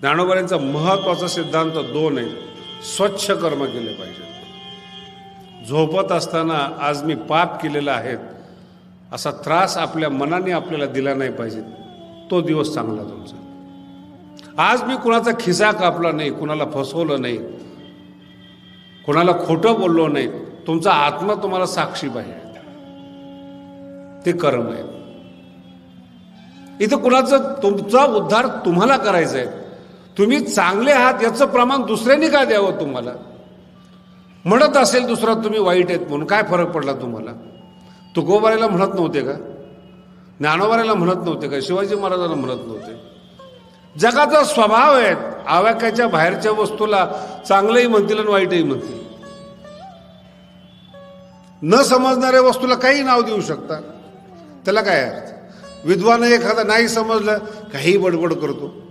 ज्ञानोबाऱ्यांचा महत्त्वाचा सिद्धांत दोन आहे स्वच्छ कर्म केले पाहिजे. झोपत असताना आज मी पाप केलेला आहेत असा त्रास आपल्या मनाने आपल्याला दिला नाही पाहिजे. तो दिवस चांगला तुमचा. आज मी कुणाचा खिसा कापला नाही कुणाला फसवलं नाही कुणाला खोटं बोललो नाही. तुमचा आत्मा तुम्हाला साक्षी पाहिजे. ते कर्म आहे. इथं कुणाचं तुमचा उद्धार तुम्हाला करायचा आहे. तुम्ही चांगले आहात याचं प्रमाण दुसऱ्याने का द्यावं तुम्हाला? म्हणत असेल दुसरा तुम्ही वाईट आहेत म्हणून काय फरक पडला तुम्हाला? तुकोबाऱ्याला म्हणत नव्हते का? ज्ञानोबाऱ्याला म्हणत नव्हते का? शिवाजी महाराजांना म्हणत नव्हते? जगाचा स्वभाव आहे आवाक्याच्या बाहेरच्या वस्तूला चांगलंही म्हणतील आणि वाईटही म्हणतील. न समजणाऱ्या वस्तूला काही नाव देऊ शकता? त्याला काय अर्थ? विद्वान एखादा नाही समजलं काही बडबड करतो.